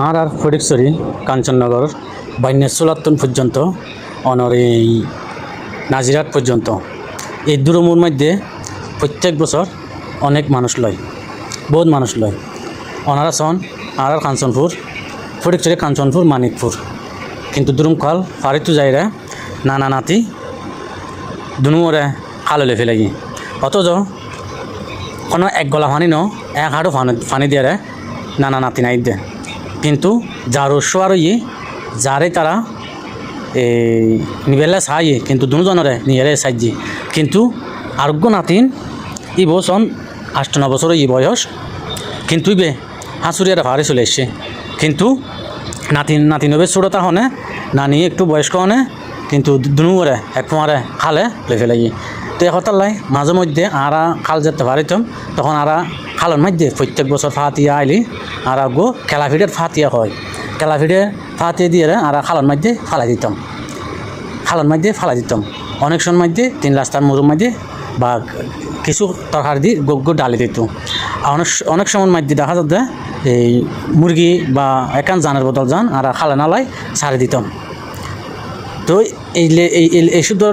আর আর ফটিকছড়ি কাঞ্চননগর বাইনের চুলাত্তন পর্যন্ত, অনর এই নাজিরাট পর্যন্ত। এই দুরমুর মধ্যে প্রত্যেক বছর অনেক মানুষ লয়, বহুত মানুষ লয়। অনারা সন আর আর কাঞ্চনপুর ফটিকছড়ি কাঞ্চনপুর, মানিকপুর। কিন্তু দুরুমকাল ফারিতু যাইরা নানা নাতি দুনুমরে খাললে ফেলে অথচ কোনো এক গলা পানি ন, এক হাঁটু পানি পানি দিয়ে নানা নাতি নাই দে। কিন্তু যার ইয়ে যারে তারা এই নিবেলা চাই কিন্তু দুজনরে নিয়ে সাহায্য কিন্তু আরোগ্য নাতিন ই বছর আষ্ট ন বছর ই বয়স, কিন্তু ইবে হাঁসুরিয়ারা ভারে চলে এসছে। কিন্তু নাতিন নাতিন নাতিনবে ছোটতা হনে, নানি একটু বয়স্ক হনে, কিন্তু দুনুরে এক মারে খালে ফেলে তো একতার লাই মাঝে মধ্যে আরা খাল যেতে পারিতাম তখন আরা খালের মধ্যে প্রত্যেক বছর ফাতিয়া আইলি, আর গো খেলা ফিডের ফাতিয়া হয়। খেলা ফিডে ফাতিয়া দিয়ে আর খালের মধ্যে ফালাই দিতাম। খালের মধ্যে ফালাই দিতাম। অনেক সময় মধ্যে তিন রাস্তার মুরুর মধ্যে বা কিছু তরকারি দিয়ে গো ডালি দিত। অনেক অনেক সময় মধ্যে দেখা যাচ্ছে এই মুরগি বা একান জানের বদল যান আর খালে নালাই ছাড়ি দিতাম। তো এই এই এই- এই শুধু